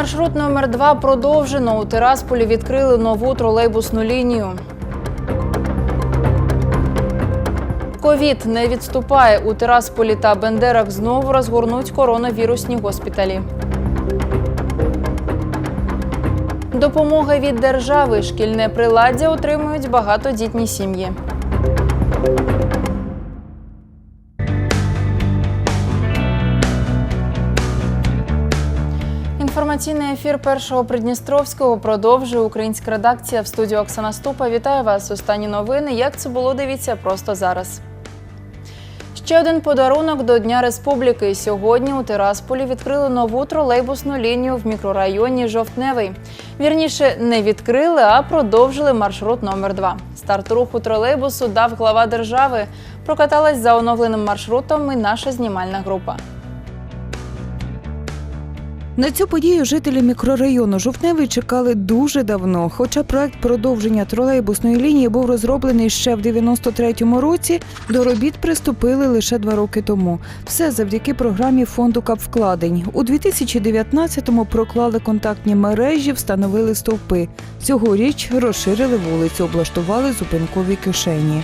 Маршрут номер 2 продовжено. У Тирасполі відкрили нову тролейбусну лінію. Ковід не відступає. У Тирасполі та Бендерах знову розгорнуть коронавірусні госпіталі. Допомога від держави. Шкільне приладдя отримують багатодітні сім'ї. Інформаційний ефір першого Придністровського продовжує українська редакція в студію Оксана Ступа. Вітаю вас. Останні новини. Як це було? Дивіться просто зараз. Ще один подарунок до Дня Республіки. Сьогодні у Тирасполі відкрили нову тролейбусну лінію в мікрорайоні Жовтневий. Вірніше, не відкрили, а продовжили маршрут номер 2 Старт руху тролейбусу дав глава держави. Прокаталась за оновленим маршрутом і наша знімальна група. На цю подію жителі мікрорайону Жовтневий чекали дуже давно. Хоча проект продовження тролейбусної лінії був розроблений ще в 93-му році, до робіт приступили лише два роки тому. Все завдяки програмі фонду капвкладень. У 2019-му проклали контактні мережі, встановили стовпи. Цьогоріч розширили вулицю, облаштували зупинкові кишені.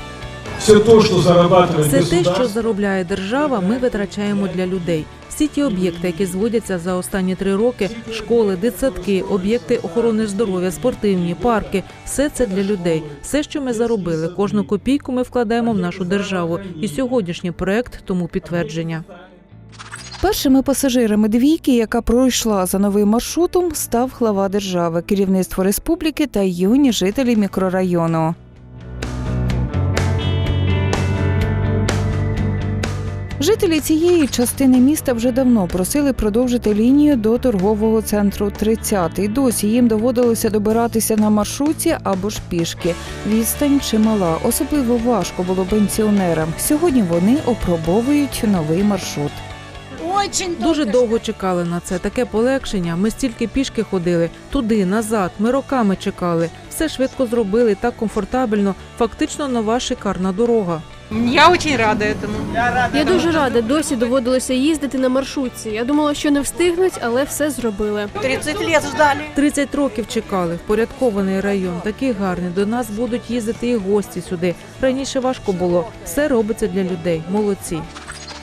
Все то, что зарабатывает Все те, що заробляє держава, ми витрачаємо для людей. Всі ті об'єкти, які зводяться за останні три роки: школи, дитсадки, об'єкти охорони здоров'я, спортивні, парки все це для людей. Все, що ми заробили, кожну копійку ми вкладаємо в нашу державу. І сьогоднішній проект тому підтвердження. Першими пасажирами двійки, яка пройшла за новим маршрутом, став глава держави, керівництво республіки та юні жителі мікрорайону. Жителі цієї частини міста вже давно просили продовжити лінію до торгового центру 30. Досі їм доводилося добиратися на маршруті або ж пішки. Відстань чимала. Особливо важко було пенсіонерам. Сьогодні вони опробовують новий маршрут. Очень Дуже довго чекали на це. Таке полегшення. Ми стільки пішки ходили туди, назад. Ми роками чекали. Все швидко зробили, так комфортабельно. Фактично нова шикарна дорога. Я очень рада этому. Я дуже рада. Досі доводилося їздити на маршрутці. Я думала, що не встигнуть, але все зробили. 30 років ждали. 30 років чекали. Впорядкований район, такий гарний. До нас будуть їздити і гості сюди. Раніше важко було. Все робиться для людей. Молодці.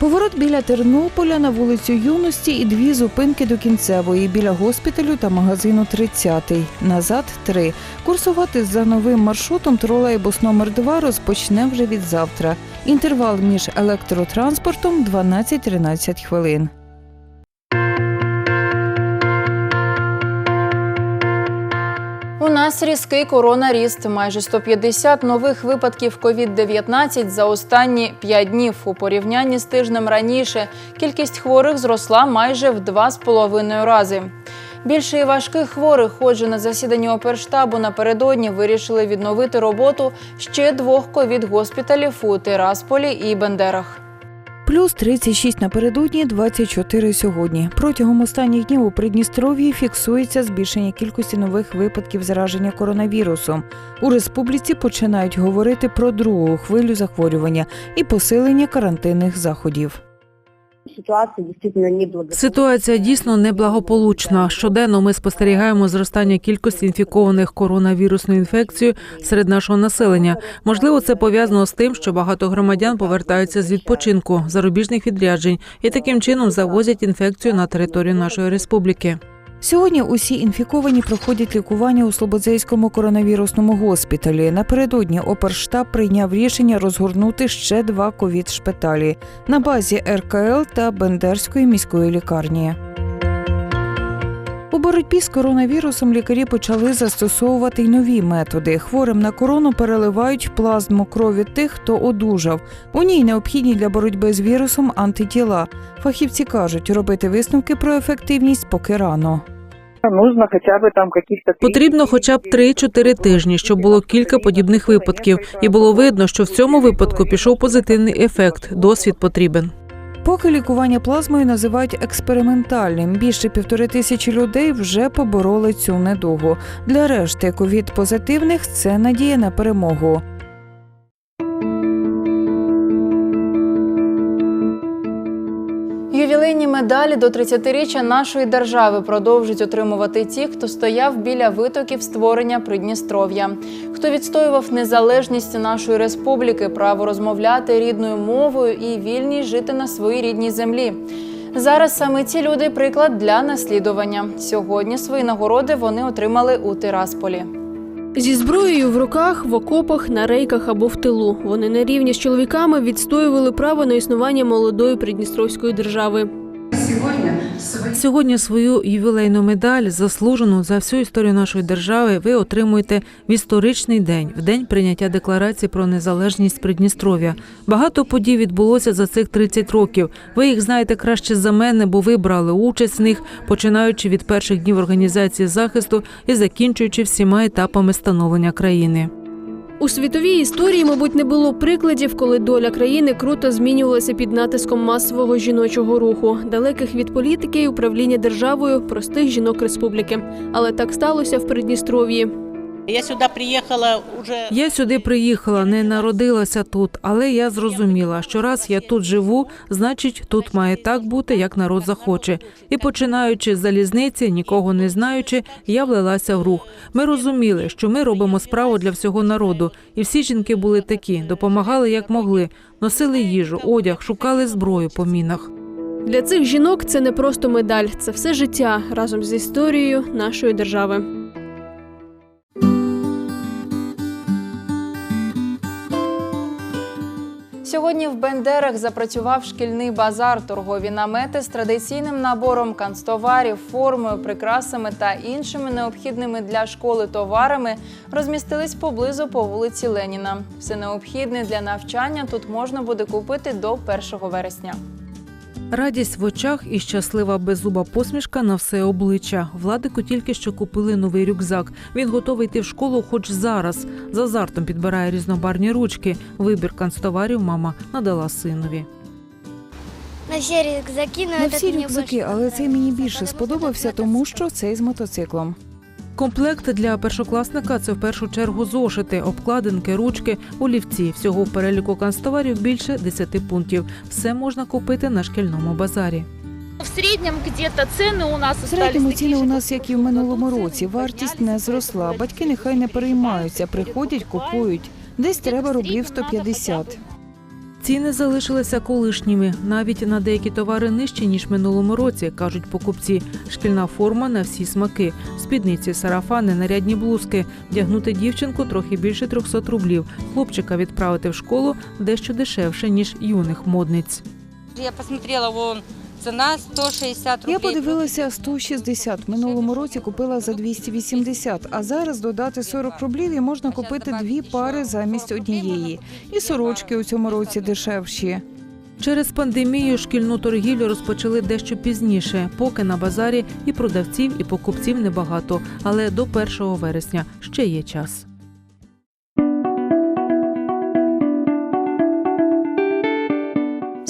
Поворот біля Тернополя на вулицю Юності і дві зупинки до кінцевої біля госпіталю та магазину 30-й. Назад три. Курсувати за новим маршрутом тролейбус номер 2 розпочне вже від завтра. Інтервал між електротранспортом 12-13 хвилин. Нас різкий коронаріст. Майже 150 нових випадків COVID-19 за останні 5 днів. У порівнянні з тижнем раніше кількість хворих зросла майже в 2,5 рази. Більше і важких хворих, отже, на засіданні оперштабу напередодні вирішили відновити роботу ще двох ковід-госпіталів у Тирасполі і Бендерах. Плюс 36 напередодні, 24 сьогодні. Протягом останніх днів у Придністров'ї фіксується збільшення кількості нових випадків зараження коронавірусом. У республіці починають говорити про другу хвилю захворювання і посилення карантинних заходів. Ситуация дійсно неблагополучна. Ситуація дійсно неблагополучна. Щоденно ми спостерігаємо зростання кількості інфікованих коронавірусною інфекцією серед нашого населення. Можливо, це пов'язано з тим, що багато громадян повертаються з відпочинку, зарубіжних відряджень і таким чином завозять інфекцію на територію нашої республіки. Сьогодні усі інфіковані проходять лікування у Слободзейському коронавірусному госпіталі. Напередодні оперштаб прийняв рішення розгорнути ще два ковід-шпиталі на базі РКЛ та Бендерської міської лікарні. У боротьбі з коронавірусом лікарі почали застосовувати й нові методи. Хворим на корону переливають плазму крові тих, хто одужав. У ній необхідні для боротьби з вірусом антитіла. Фахівці кажуть, робити висновки про ефективність поки рано. Нужно хотя бы там каких-то... Потрібно хоча б 3-4 тижні, щоб було кілька подібних випадків, і було видно, що в цьому випадку пішов позитивний ефект. Досвід потрібен. Поки лікування плазмою називають експериментальним. Більше півтори тисячі людей вже побороли цю недугу. Для решти ковід позитивних це надія на перемогу. Ювілейні медалі до 30-річчя нашої держави продовжують отримувати ті, хто стояв біля витоків створення Придністров'я, хто відстоював незалежність нашої республіки, право розмовляти рідною мовою і вільність жити на своїй рідній землі. Зараз саме ці люди приклад для наслідування. Сьогодні свої нагороди вони отримали у Тирасполі. Зі зброєю в руках, в окопах, на рейках або в тилу. Вони на рівні з чоловіками відстоювали право на існування молодої придністровської держави. Сьогодні свою ювілейну медаль, заслужену за всю історію нашої держави, ви отримуєте в історичний день, в день прийняття декларації про незалежність Придністров'я. Багато подій відбулося за цих 30 років. Ви їх знаєте краще за мене, бо ви брали участь в них, починаючи від перших днів організації захисту і закінчуючи всіма етапами становлення країни. У світовій історії, мабуть, не було прикладів, коли доля країни круто змінювалася під натиском масового жіночого руху, далеких від політики і управління державою простих жінок республіки. Але так сталося в Придністров'ї. Я сюда приехала уже... Я сюди приїхала, не народилася тут, але я зрозуміла, що раз я тут живу, значить тут має так бути, як народ захоче. І починаючи з залізниці, нікого не знаючи, я влилася в рух. Ми розуміли, що ми робимо справу для всього народу, і всі жінки були такі, допомагали як могли, носили їжу, одяг, шукали зброю по мінах. Для цих жінок це не просто медаль, це все життя разом з історією нашої держави. Сьогодні в Бендерах запрацював шкільний базар, торгові намети з традиційним набором канцтоварів, формою, прикрасами та іншими необхідними для школи товарами розмістились поблизу по вулиці Леніна. Все необхідне для навчання тут можна буде купити до 1 вересня. Радість в очах і щаслива беззуба посмішка на все обличчя. Владику тільки що купили новий рюкзак. Він готовий йти в школу, хоч зараз. З азартом підбирає різнобарні ручки. Вибір канцтоварів мама надала синові. На всі рюкзаки, На всі рюкзаки, але цей мені більше сподобався, тому що цей з мотоциклом. Комплект для першокласника це в першу чергу зошити, обкладинки, ручки, олівці. Всього в переліку канцтоварів більше 10 пунктів. Все можна купити на шкільному базарі. В середньому где-то ціни у нас В середньому ціни у нас, як і в минулому році, вартість не зросла. Батьки нехай не переймаються, приходять, купують. Десь треба рублів 150. Ціни залишилися колишніми. Навіть на деякі товари нижчі, ніж минулому році, кажуть покупці. Шкільна форма на всі смаки. Спідниці, сарафани, нарядні блузки. Вдягнути дівчинку трохи більше 300 рублів. Хлопчика відправити в школу дещо дешевше, ніж юних модниць. Я посмотрела, вон ціна 160 рублей. Я подивилася 160. В минулому році купила за 280, а зараз додати 40 рублів і можна купити дві пари замість однієї. І сорочки у цьому році дешевші. Через пандемію шкільну торгівлю розпочали дещо пізніше, поки на базарі і продавців, і покупців небагато. Але до 1 вересня ще є час.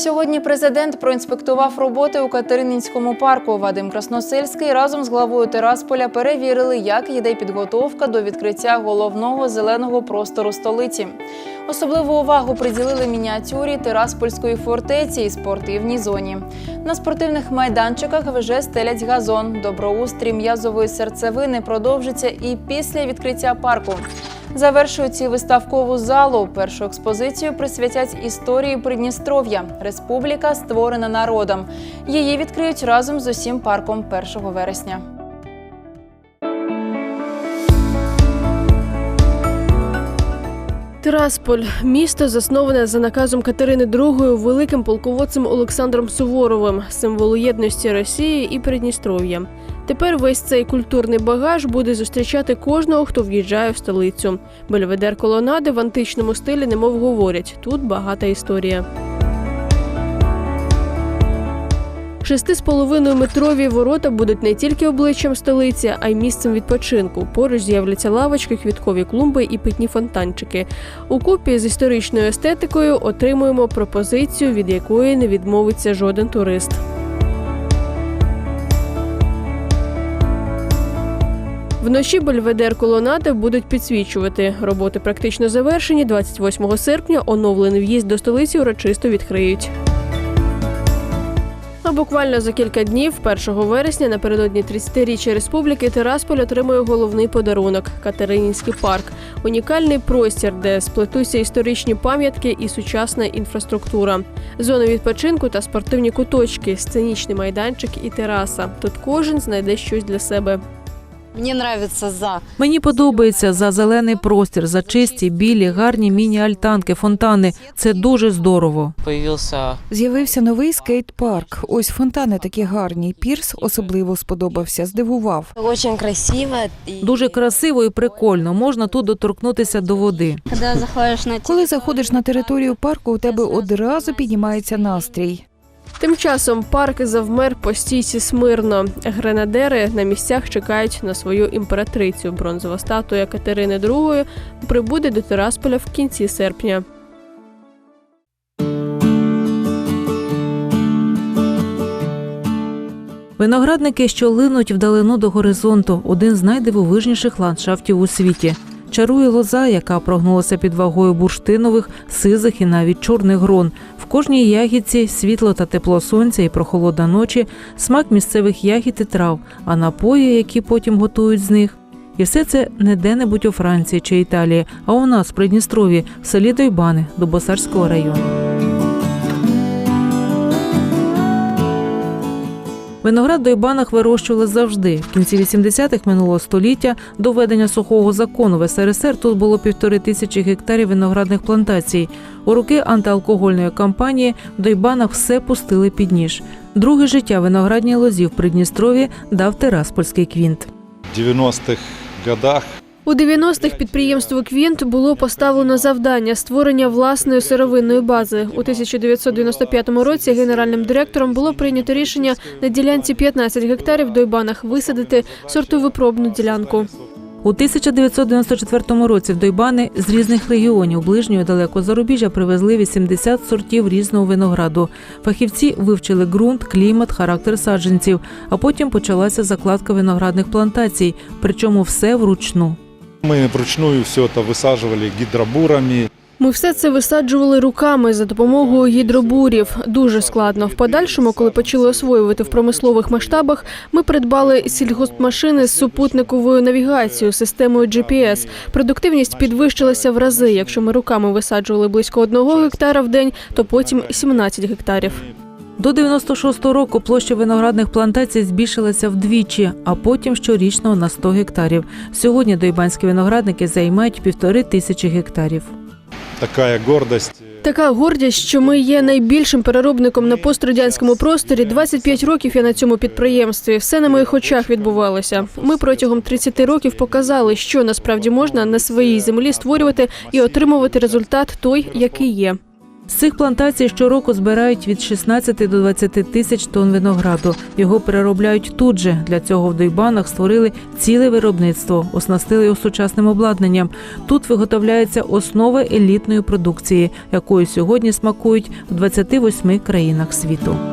Сьогодні президент проінспектував роботи у Катерининському парку. Вадим Красносельський разом з главою Терасполя перевірили, як йде підготовка до відкриття головного зеленого простору столиці. Особливу увагу приділили мініатюрі Тираспольської фортеці і спортивній зоні. На спортивних майданчиках вже стелять газон. Доброустрій м'язової серцевини продовжиться і після відкриття парку. Завершують ці виставкову залу. Першу експозицію присвятять історії Придністров'я. Республіка створена народом. Її відкриють разом з усім парком 1 вересня. Тирасполь місто засноване за наказом Катерини II великим полководцем Олександром Суворовим, символу єдності Росії і Придністров'я. Тепер весь цей культурний багаж буде зустрічати кожного, хто в'їжджає в столицю. Бельведер колонади в античному стилі немов говорять. Тут багата історія. Шести з половиною метрові ворота будуть не тільки обличчям столиці, а й місцем відпочинку. Поруч з'являться лавочки, квіткові клумби і питні фонтанчики. У купі з історичною естетикою отримуємо пропозицію, від якої не відмовиться жоден турист. Вночі бельведер колонади будуть підсвічувати. Роботи практично завершені. 28 серпня оновлений в'їзд до столиці урочисто відкриють. А буквально за кілька днів, 1 вересня, напередодні 30-річчя республіки, Тирасполь отримує головний подарунок Катеринінський парк. Унікальний простір, де сплетуться історичні пам'ятки і сучасна інфраструктура. Зони відпочинку та спортивні куточки, сценічний майданчик і тераса. Тут кожен знайде щось для себе. Мне нравится за. Мені подобається за зелений простір, за чисті, білі, гарні міні-альтанки, фонтани. Це дуже здорово. Появился З'явився новий скейт-парк. Ось фонтани такі гарні. Пірс особливо сподобався, здивував. Очень красиво. Дуже красиво і прикольно. Можна тут доторкнутися до води. Когда заходишь на Коли заходиш на територію парку, у тебе одразу піднімається настрій. Тим часом парк завмер по стійці смирно. Гренадери на місцях чекають на свою імператрицю. Бронзова статуя Катерини II прибуде до Тирасполя в кінці серпня. Виноградники, що линуть вдалину до горизонту, один з найдивовижніших ландшафтів у світі. Чарує лоза, яка прогнулася під вагою бурштинових, сизих і навіть чорних грон. В кожній ягідці світло та тепло сонця і прохолода ночі, смак місцевих ягід і трав, а напої, які потім готують з них. І все це не де-небудь у Франції чи Італії, а у нас в Придністрові, в селі Дойбани Дубосарського району. Виноград Дойбанах вирощували завжди. В кінці 80-х минулого століття до введення сухого закону в СРСР тут було півтори тисячі гектарів виноградних плантацій. У роки антиалкогольної кампанії в Дойбанах все пустили під ніж. Друге життя виноградній лозі в Придністрові дав Тераспольський квінт. В 90-х годах У 90-х підприємству Квінт було поставлено завдання створення власної сировинної бази. У 1995 році генеральним директором було прийнято рішення на ділянці 15 гектарів Дойбанах висадити сортовипробну ділянку. У 1994 році в Дойбани з різних регіонів ближнього і далекого зарубіжжя привезли 80 сортів різного винограду. Фахівці вивчили ґрунт, клімат, характер саджанців, а потім почалася закладка виноградних плантацій, причому все вручну. мы вручную все это высаживали гидробурами. Ми все це висаджували руками за допомогою гідробурів. Дуже складно. В подальшому, коли почали освоювати в промислових масштабах, ми придбали сільгоспмашини з супутниковою навігацією, системою GPS. Продуктивність підвищилася в рази. Якщо ми руками висаджували близько одного гектара в день, то потім 17 гектарів. До 96-го року площа виноградних плантацій збільшилася вдвічі, а потім щорічно на 100 гектарів. Сьогодні дойбанські виноградники займають півтори тисячі гектарів. Такая гордость. Така гордість, що ми є найбільшим переробником на пострадянському просторі. 25 років я на цьому підприємстві. Все на моїх очах відбувалося. Ми протягом 30 років показали, що насправді можна на своїй землі створювати і отримувати результат той, який є. З цих плантацій щороку збирають від 16 до 20 тисяч тонн винограду. Його переробляють тут же. Для цього в Дойбанах створили ціле виробництво, оснастили його сучасним обладнанням. Тут виготовляється основа елітної продукції, якою сьогодні смакують в 28 країнах світу.